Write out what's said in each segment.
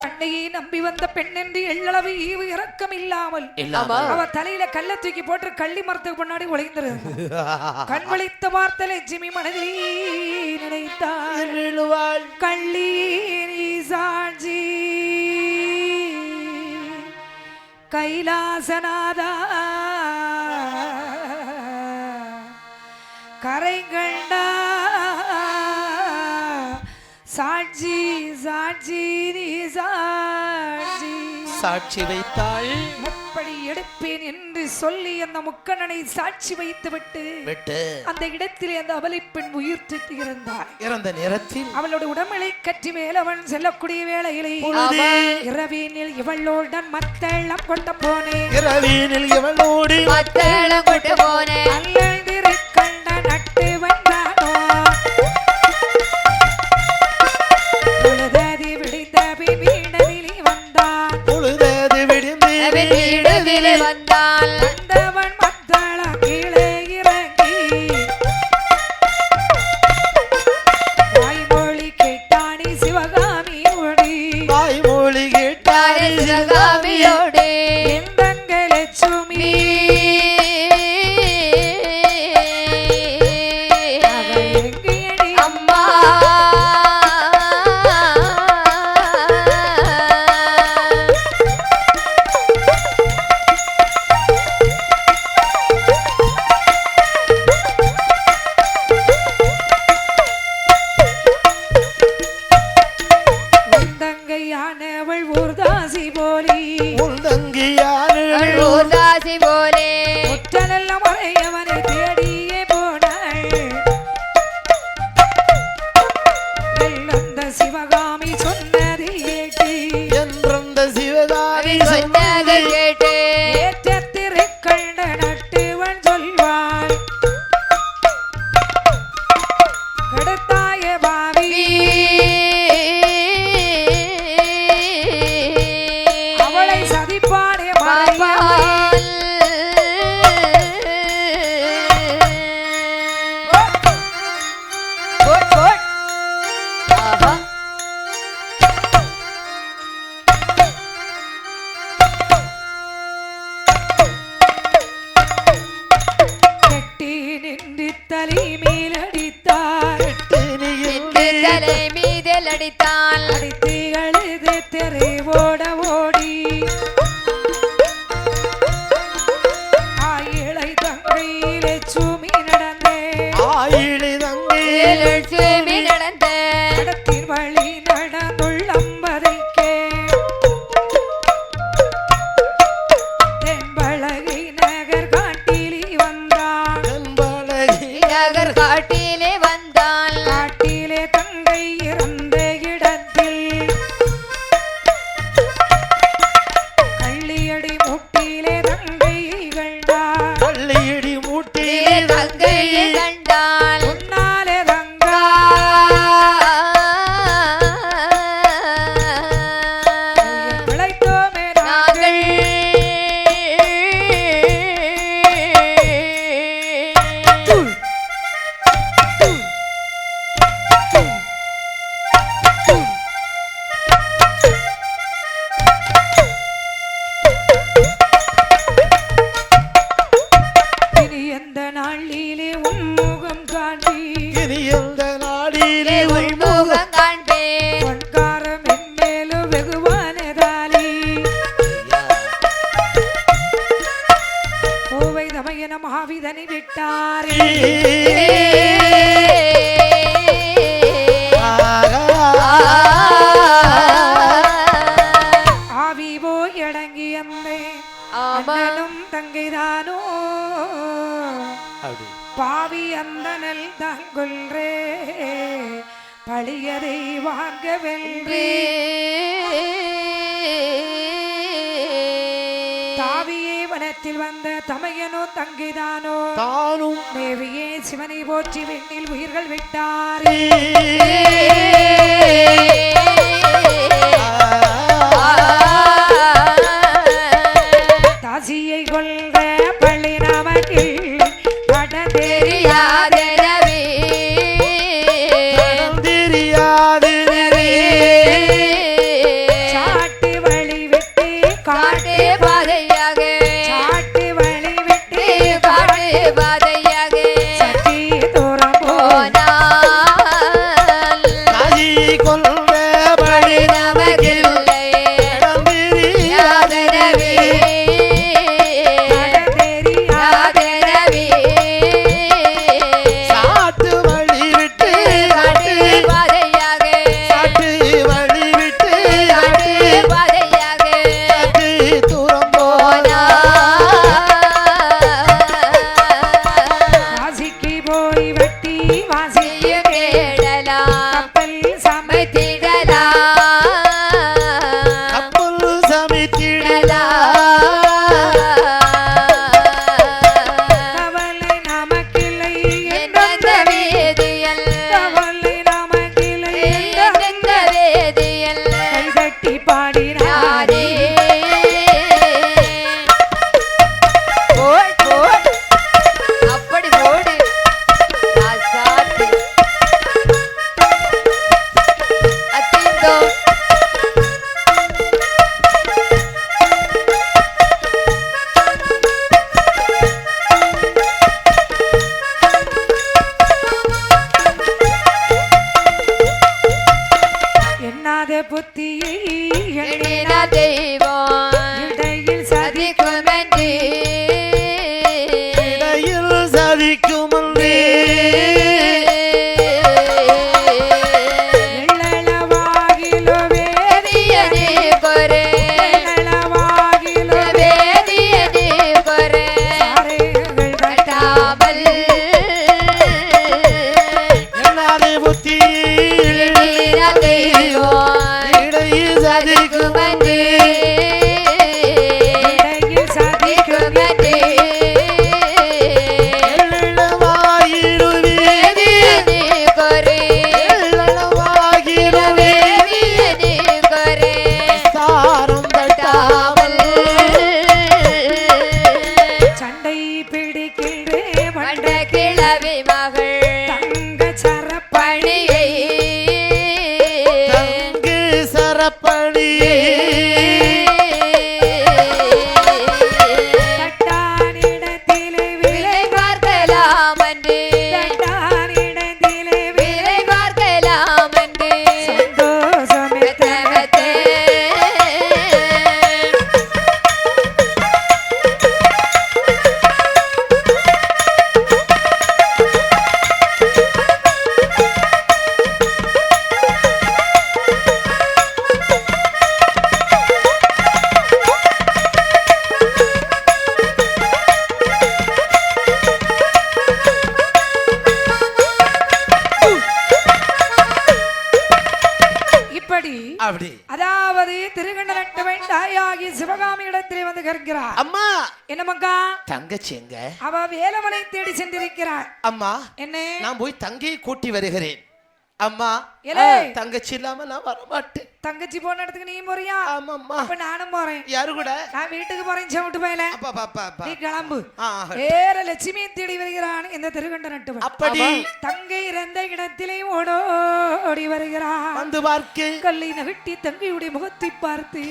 அன்னையை நம்பி வந்த பெண் என்று எள்ளளவு ஈவு இறக்கம் இல்லாமல். இல்லாம அவ தலையில கல்ல தூக்கி போட்டு கள்ளி மரத்துக்கு முன்னாடி ஒளிந்திருந்த கண் விழித்த பார்த்த லட்சுமி மனதில் நினைத்தாள். கள்ளி சாட்சி கைலாசநாதா. கரைகண்டா. சாட்சி சாட்சி நீ சாட்சி. சாட்சி வைத்தாள் எப்படி எடுப்பேன் என்று சொல்லி அந்த முக்கண்ணனை சாட்சி வைத்துவிட்டு விட்டு. அந்த இடத்திலே அந்த அவலை பெண் உயிர் திட்டு இருந்தாள் இறந்த நேரத்தில் அவளோட உடம்பலை கற்றி மேல் அவன் செல்லக்கூடிய வேளையிலே இரவினில் இவளோடன் மத்தளம் கொண்ட போனேன். இரவினில் இவளோடு மத்தளம் கொண்டு போனேன். காட்டிலே வந்தான் காட்டிலே தந்தை இறந்த உள்முகம் காண்பேன் பொன்காரம் என்மேலும் வெகுவானதாலி கோவை தமையன மகாவிதனை விட்டாரே. தங்கைதானோ தானும் தேவியே சிவனை போற்றி வெண்ணில் உயிர்கள் விட்டாரே. தங்கச்சி எங்க அவ வேலவனை தேடி சென்றிருக்கிறார் அம்மா என்ன? நான் போய் தங்கையை கூட்டி வருகிறேன். அம்மா தங்கச்சி இல்லாம நான் வரமாட்டேன். தங்கச்சி போன இடத்துக்கு நீ போறியா? ஆமாம்மா. அப்ப நானும் போறேன். யாரு கூட? நான் வீட்டுக்கு போறேன் செவிட்டு போயல. அப்பா பாப்பா நீ கிளம்பு. வேற லட்சுமியை தேடி வருகிறான் இந்த திருகண்ட நட்டுவன். அப்படி? தங்கை இறந்த இடத்திலே ஓடோடி வருகிறான். வந்து பார்க்க கல்லை நகட்டி தங்கையுடைய முகத்தை பார்த்து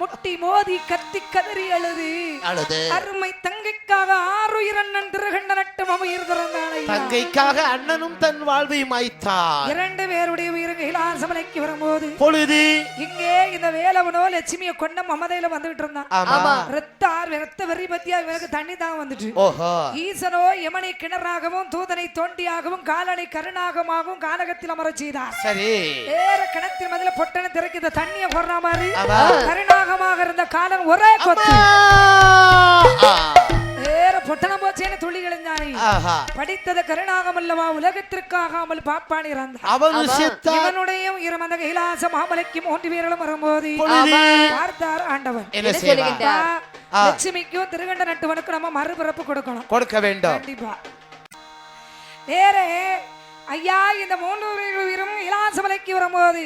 முட்டி மோதி கத்தி கதறி அழுது. அழுது. அருமை தங்கைக்காக ஆறுயிரண்ணன் திருகண்ட நட்டம் உயிர் திறந்தானை தங்கைக்காக அண்ணனும் தன் வாழ்வை மாய்த்தார். இரண்டு பேருடைய உயிர் கைலாசமலைக்கு வரும்போது பொழுது? இங்கே இந்த வேலவனோ லட்சுமியை கொண்ட மமதையில வந்துகிட்டு இருந்தான். ஆமா. ரத்தார் ரத்த வெறி பத்தியா இவனுக்கு தண்ணி தான் வந்துட்டு. ஓஹோ. ஈசனோ யமனை கிணறாகவும் தூதனை தோண்டியாகவும் காலனை கருணாகமாகவும் கானகத்தில் அமரச் செய்தார். சரி. வேற கிணத்தின் மதில பொட்டனை திறக்கி இந்த தண்ணிய போடுற மாதிரி ஆமா. கருணாகமாக இருந்த காலன் ஒரே கொத்து. போச்சேன்னு துள்ளி படித்தது கருணாகம் அல்லவா உலகத்திற்காகாமல் பாப்பான் இறந்தான். அவனு சித்தா இவனுடைய இருமந்த கைலாச மாமலைக்கு மூன்று பேர்களும் வரும்போது பார்த்தார் ஆண்டவன். என்ன சொல்லுகின்றார்? லட்சுமிக்கும் திருகண்ட நட்டுவனுக்கும் நம்ம மறுபிறப்பு கொடுக்கணும். கொடுக்க வேண்டும். கண்டிப்பா. வேற ஐயா இந்த மூன்று உயிரும் இலாசமலைக்கு வரும்போது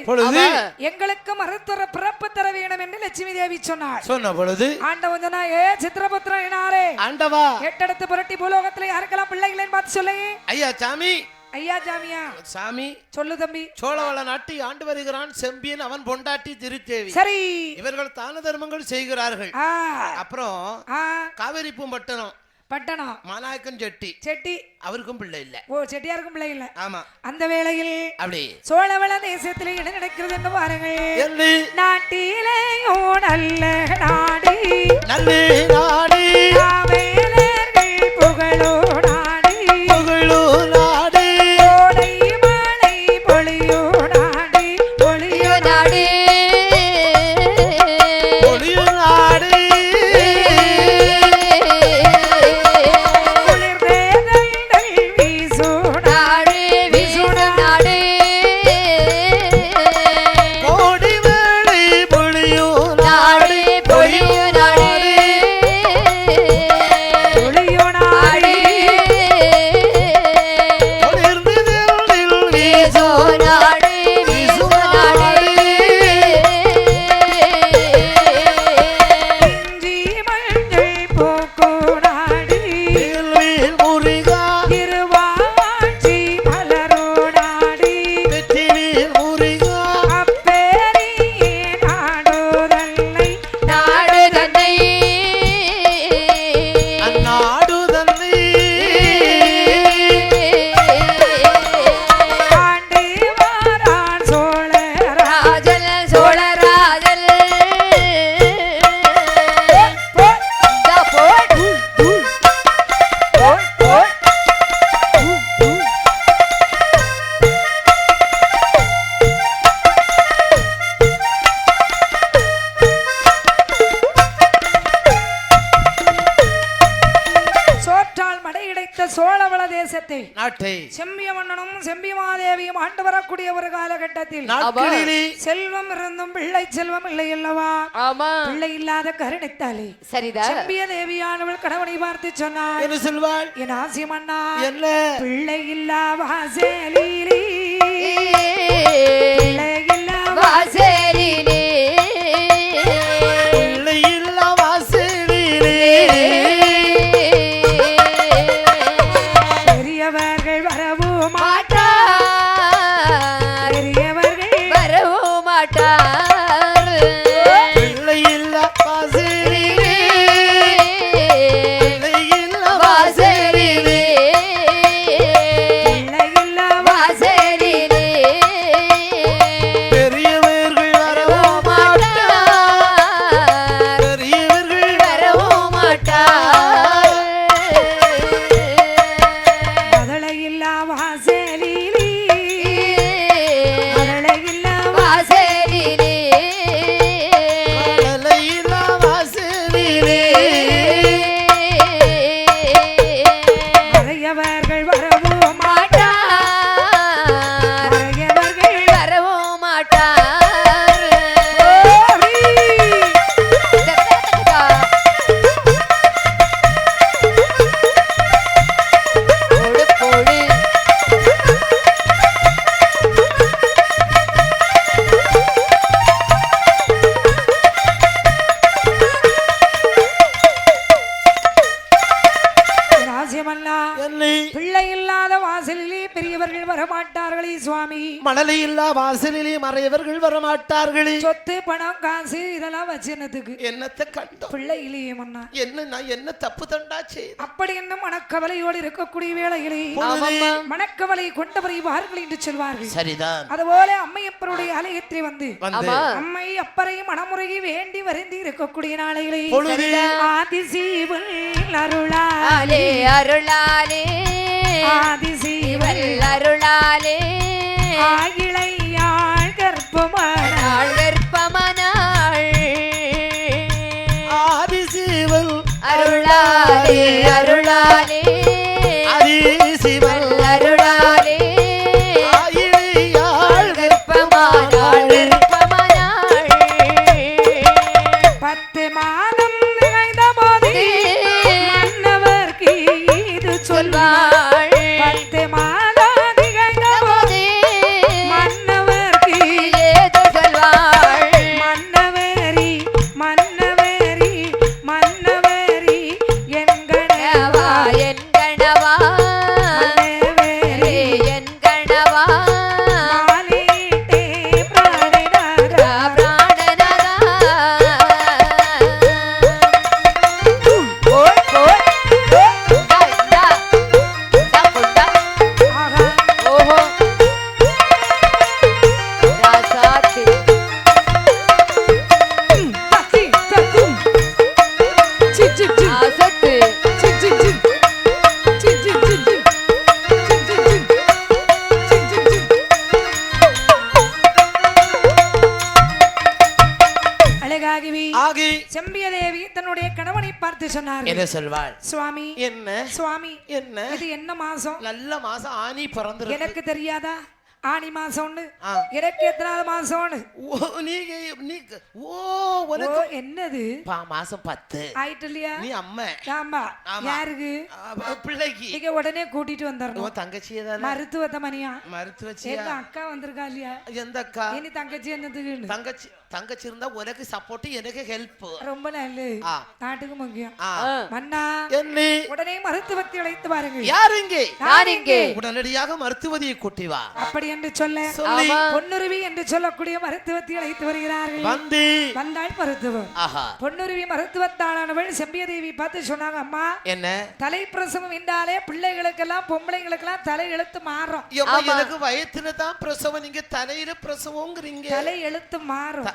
எங்களுக்கு மருத்துவ பிறப்பு தர வேண்டும் என்று லட்சுமி தேவி சொன்னாள். சொன்ன பொழுது? ஆண்டவன் சொன்னா ஏ சித்திரபுத்திரன் என்னாரே ஆண்டவா? எட்டெடுத்து புரட்டி பூலோகத்துல யாருக்கெல்லாம் பிள்ளைகளேன்னு பார்த்து சொல்லுங்க ஐயா சாமி. ஐயா ஜாமியா சாமி. சொல்லு தம்பி. சோழவள நாட்டை ஆண்டு வருகிறான் செம்பியன் அவன் பொண்டாட்டி திருத்தேவி. சரி. இவர்கள் தான தர்மங்கள் செய்கிறார்கள். அப்புறம் காவேரி பூம்பட்டணம். பட்டணம். மாநாயக்கன் செட்டி. செட்டி. அவருக்கும் பிள்ளை இல்ல. ஓ செட்டியாருக்கும் பிள்ளை இல்ல. ஆமா. அந்த வேளையில் அப்படி. சோழவள தேசத்திலே என்ன நடக்கிறது என்று பாருங்கள். நாட்டிலேயோ நல்ல நாடு. நல்ல நாட்டத்தை நாட்டை செம்பிய மன்னனும் செம்பியமாதேவியும் ஆண்டு வரக்கூடிய ஒரு காலகட்டத்தில் செல்வம் இருந்தும் பிள்ளை செல்வம் இல்லை அல்லவா? ஆமா பிள்ளை இல்லாத கருணைத்தாலே. சரிதான் செம்பிய தேவியானவள் கணவனை பார்த்து சொன்னாள். என்ன சொல்வாள்? என் ஆசியம் அண்ணா என்ன? பிள்ளை இல்லா வாசலிலே. பிள்ளை இல்லா வாசலிலே. மறையவர்கள் வரமாட்டார்களே. சொத்து பணம் காசு இதெல்லாம் வச்சிருந்ததுக்கு. என்னத்தை கண்டோம்? பிள்ளை இல்லையே மன்னா. என்ன நான் என்ன தப்பு தண்டா செய்தேன்? அப்படி என்ன மனக்கவலையோடு இருக்கக்கூடிய வேளையிலே. மனக்கவலை கொண்டவரை வார்கள் என்று சொல்வார்கள். சரிதான். அதுபோல அம்மையப்பருடைய ஆலயத்தை வந்து அம்மை அப்பரையும் மனமுறையை வேண்டி வருந்தி இருக்கக்கூடிய நாளைகளே பொழுது ஆதிசீவன் அருளா அருளாலே. அருளாலே. ஆதிசீவன் அருளாலே. ஆகிளையாள் அருளாலே. மாசம்? நல்ல மாசம் ஆனி பிறந்திருக்கு. எனக்கு தெரியாதா? ஆனி மாசம்னு. எனக்கு எத்தனாவது மாசம்னு? ஓ நீங்க நீ ஓ உனக்கு என்னது? பா மாசம் பத்து. ஆயிட்டு இல்லையா? நீ அம்மா. ஆமா. யாருக்கு? பிள்ளைக்கு. நீங்க உடனே கூட்டிட்டு வந்துடணும் தானே? மருத்துவத்தை மணியா மருத்துவச்சியா? எங்க அக்கா வந்திருக்கா இல்லையா? எந்த அக்கா? இனி தங்கச்சி என்னதுக்குன்னு? தங்கச்சி தங்கச்சி இருந்தா உனக்கு சப்போர்ட் எனக்கு ஹெல்ப் ரொம்ப நல்லது. நாட்டுக்கு முக்கியம். மன்னா என்னை. உடனே மருத்துவத்தை அழைத்து பாருங்கள் யார் இங்கே? நான் இங்கே? உடனடியாக மருத்துவதியை கூட்டி வா. அப்படி என்று சொல்ல சொல்லி. பொன்னுருவி என்று சொல்லக்கூடிய மருத்துவத்தை அழைத்து வருகிறார்கள். வந்து. வந்தாள் மருத்துவம் ஆஹா. பொன்னுருவி மருத்துவத்தாளானவள் செம்பியதேவி பார்த்து சொன்னாங்க அம்மா என்ன? தலை பிரசவம் என்றாலே பிள்ளைகளுக்கெல்லாம் பொம்பளைங்களுக்கெல்லாம் தலை எழுத்து மாறும். எனக்கு வயத்துல தான் பிரசவம் நீங்க தலையில பிரசவங்கிறீங்க. தலை எழுத்து மாறும்.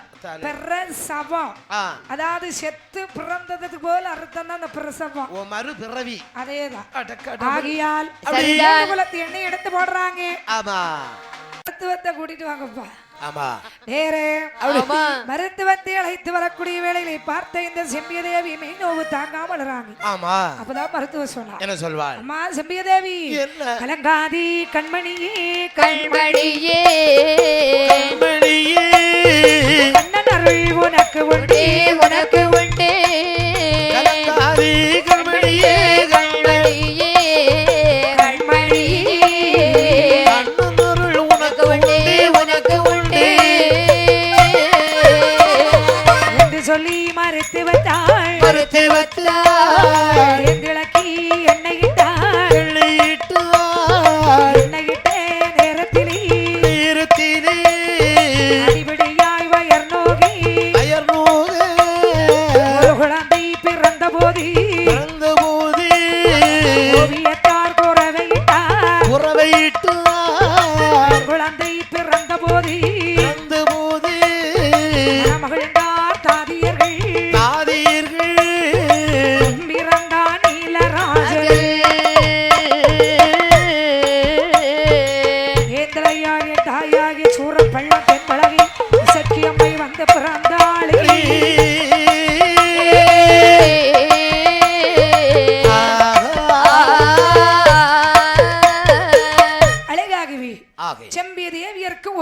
பிரசவம் அதாவது செத்து பிறந்ததுக்கு போல அர்த்தம் தான் அந்த பிரசவம் ஓ மறு பிறவி அதேதான் ஆகியால். குலத்து எண்ணெய் எடுத்து போடுறாங்க ஆமா மருத்துவத்தை கூட்டிட்டு வாங்கப்பா ஆமா நேரே ஆமா. மருத்துவத்தை அழைத்து வரக்கூடிய வேளையிலே பார்த்த இந்த செம்பிய தேவி மெய் நோவு தாங்காம அழுறாங்க ஆமா அப்பதான் மருத்துவர் சொன்னார் என்ன சொல்வாள் அம்மா செம்பிய தேவி என்ன கலங்காதி கண்மணியே கண்மணியே கண்மணியே உனக்கு உண்டே. உனக்கு உண்டே. கண்மணியே கண்மணியே. சொல்லி மறுத்து வந்தாள் மறுத்து வந்தாள்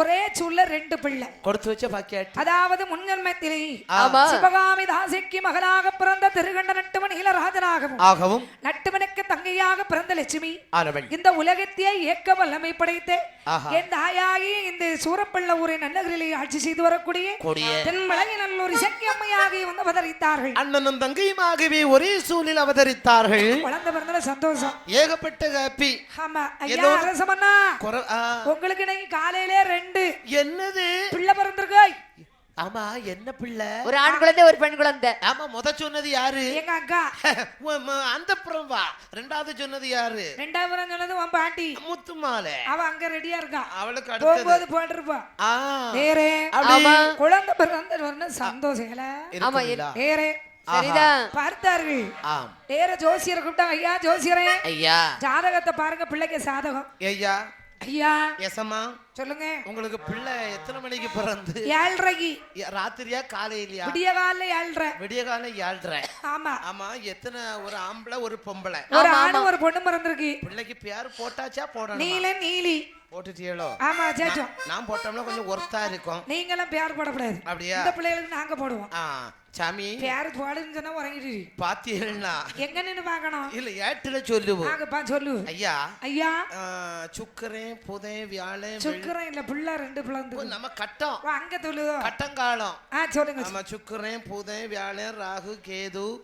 ஒரே சொல்ல ரெண்டு பிள்ளை. கொடுத்து வச்ச பாக்கியாட்டு. அதாவது முன்ஜன்மத்திலே. சிவகாமி தாசிக்கு மகனாக பிறந்த திருகண்ட நட்டுமன் நீலராஜனாகவும் ஆகவும். நட்டுமனுக்கு தங்கையாக பிறந்த லட்சுமி. இந்த உலகத்தையே இயக்க வல்லமை படைத்த. என் தாயாகி இந்த சூரப்பள்ள ஊரின் நன்னகரிலே ஆட்சி செய்து வரக்கூடிய கொடிய. தென்மலை நல்லூர் இசக்கி அம்மையாகி வந்து அவதரித்தார்கள். அண்ணனும் தங்கையுமாகவே ஒரே சூழலில் அவதரித்தார்கள். குழந்தை பிறந்தல சந்தோஷம். ஏகப்பட்ட ஹாப்பி ஆமா ஐயா அரசமண்ணா. உங்களுக்கு இன்னைக்கு காலையிலே ரெண்டு என்னது? பிள்ளை பிறந்திருக்கு ஆமா என்ன பிள்ளை? ஒரு ஆண் குழந்தை ஒரு பெண் குழந்தை. ஆமா முத சொன்னது யாரு? எங்க அக்கா. அந்த புறம் வா. ரெண்டாவது சொன்னது யாரு? ரெண்டாவது பிறந்த சொன்னது உன் பாட்டி. முத்துமாலை. அவ அங்க ரெடியா இருக்கா? அவளுக்கு அடுத்தது. போகும்போது போட்டிருப்பா. ஆ. நேரே. குழந்தை பிறந்த வரணும் சந்தோஷம் இல்ல ஆமா? நேரே. சரிதான் பார்த்தார்கள். நேர ஜோசியரை கூப்பிட்டாங்க ஐயா ஜோசியரே. ஐயா. ஜாதகத்தை பாருங்க பிள்ளைக்கு சாதகம். ஐயா. ஐயா. எசமா சொல்லுங்க. உங்களுக்கு பிள்ளை எத்தனை மணிக்கு பிறந்து? ஏழ்ரைக்கு. ராத்திரியா காலையிலயா? விடிய காலில் ஏழ்ரை விடிய காலம் ஏழ்ரை ஆமா. ஆமா எத்தனை ஒரு ஆம்பளை ஒரு பொம்பளை? ஒரு ஆணு ஒரு பொண்ணு பிறந்திருக்கு. பிள்ளைக்கு பேர் போட்டாச்சா போடணும்? நீல நீலி. போட்டுட்டியளோ ஆமா சேச்சோம் நான் போட்டோம்னா கொஞ்சம் ஒர்த்தா இருக்கும். நீங்களும் பேர் போடக்கூடாது. அப்படியா? இந்த பிள்ளைகளுக்கு நாங்க போடுவோம். ஆ. சாமி பேர் போடுன்னு உறங்கிட்டு. பாத்தீங்கன்னா எங்க நின்னு பார்க்கணும்? இல்ல ஏட்டுல சொல்லுவோம் நாங்கப்பா சொல்லு. ஐயா ஐயா. சுக்கரன் புதன் வியாழன் வெள்ளி- சுக்கரம் இல்ல பிள்ளை ரெண்டு பிள்ளை நம்ம கட்டம். அங்க சொல்லுதோ கட்டங்காலம். சொல்லுங்க. நம்ம சுக்கரன் புதன் வியாழன் ராகு கேது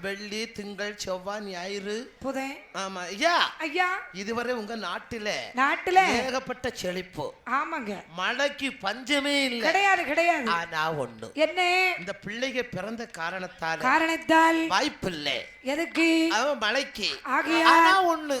வெள்ளி திங்கள் செவ்வாய் ஞாயிறு. புதன் ஆமா ஐயா. ஐயா. இதுவரை உங்க நாட்டுல நாட்டுல? ஏகப்பட்ட செழிப்பு. ஆமாங்க. மழைக்கு பஞ்சமே இல்ல. கிடையாது கிடையாது. ஆனா ஒண்ணு. என்ன? இந்த பிள்ளைங்க பிறந்த காரணத்தால காரணத்தால் வாய்ப்பில்லை. எதுக்கு? அவன் மழைக்கு ஆகையா ஆனா ஒண்ணு.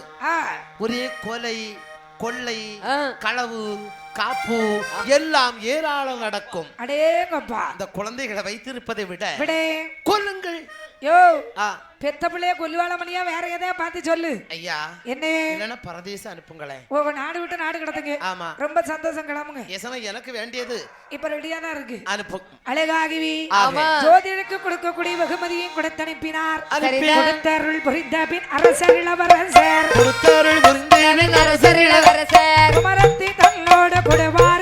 ஒரே கொலை கொள்ளை. களவு காப்பு எல்லாம் ஏராளம் நடக்கும். அடேங்கப்பா. அந்த குழந்தைகளை வைத்திருப்பதை விடே. கொல்லுங்கள். யோ ஆ, பெத்த பிள்ளைய கொல்லுவாள மணியா வேற எதையா பார்த்து சொல்லு. ஐயா என்ன? இல்லைன்னா பரதேசம் அனுப்புங்களேன் ஓ நாடு விட்டு நாடு கிடத்துங்க. ஆமா. ரொம்ப சந்தோஷம் கிளம்புங்க. எனக்கு வேண்டியது. இப்ப ரெடியா தான் இருக்கு. அனுப்பு. அழகாகவி ஆமா. ஜோதிடருக்கு கொடுக்கக்கூடிய வெகுமதியும் கொடுத்து அனுப்பினார் சரிதான். கொடுத்த அருள் புரிந்த பின் அரசர் இளவரசர் கொடுத்தாருள் புரிந்தேன் அரசர் இளவரசர் குமரத்தி தன்னோடு கொடுவாறு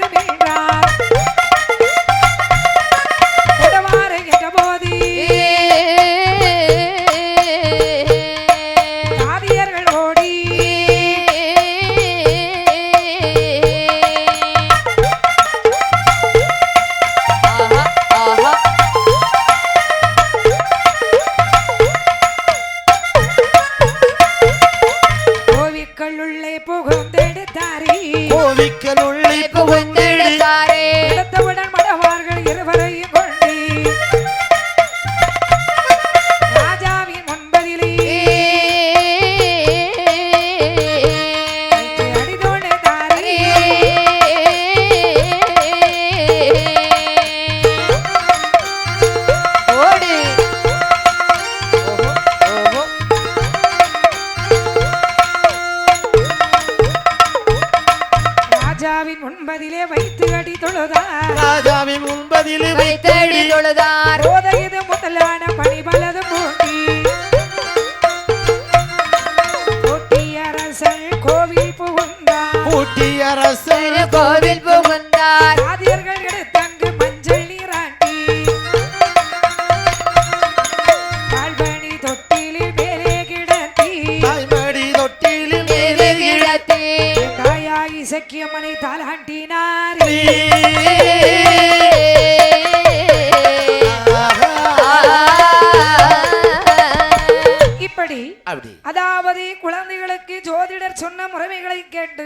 இப்படி அப்படி. அதாவது குழந்தைகளுக்கு ஜோதிடர் சொன்ன முறைமைகளை கேட்டு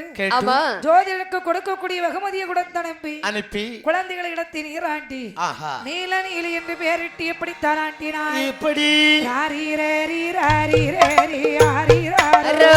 ஜோதிடருக்கு கொடுக்கக்கூடிய வெகுமதியை கொடுத்து அனுப்பி அனுப்பி. குழந்தைகளை இடத்தில் நீராட்டி நீல நீலி என்று பெயரிட்டு எப்படி தாராட்டினாய் இப்படி. ராரி ரேரி ராரி ரேரி ஆரி ராரோ.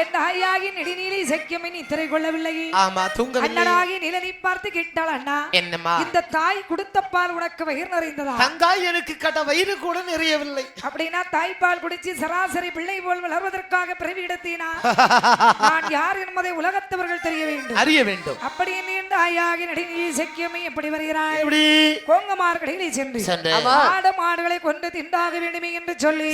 என் தாயாகி நெடுநீலி சக்கியமின் இத்திரை கொள்ளவில்லை ஆமா தூங்கவில்லை அண்ணனாகி நிலனை பார்த்து கேட்டாள் அண்ணா என்னம்மா? இந்த தாய் கொடுத்த பால் உனக்கு வயிறு நிறைந்ததா? தங்காய் எனக்கு கட்ட வயிறு கூட நிறையவில்லை. அப்படின்னா தாய்ப்பால் குடிச்சு சராசரி பிள்ளை போல் வளர்வதற்காக பிறவி எடுத்தீனா? நான் யார் என்பதை உலகத்தவர்கள் தெரிய வேண்டும். அறிய வேண்டும். அப்படி என்ன தாயாகி நெடுநீலி சக்கியமை எப்படி வருகிறாய்? கோங்கமார்கடையிலே சென்று. ஆடு மாடுகளை கொண்டு திண்டாக வேண்டுமே என்று சொல்லி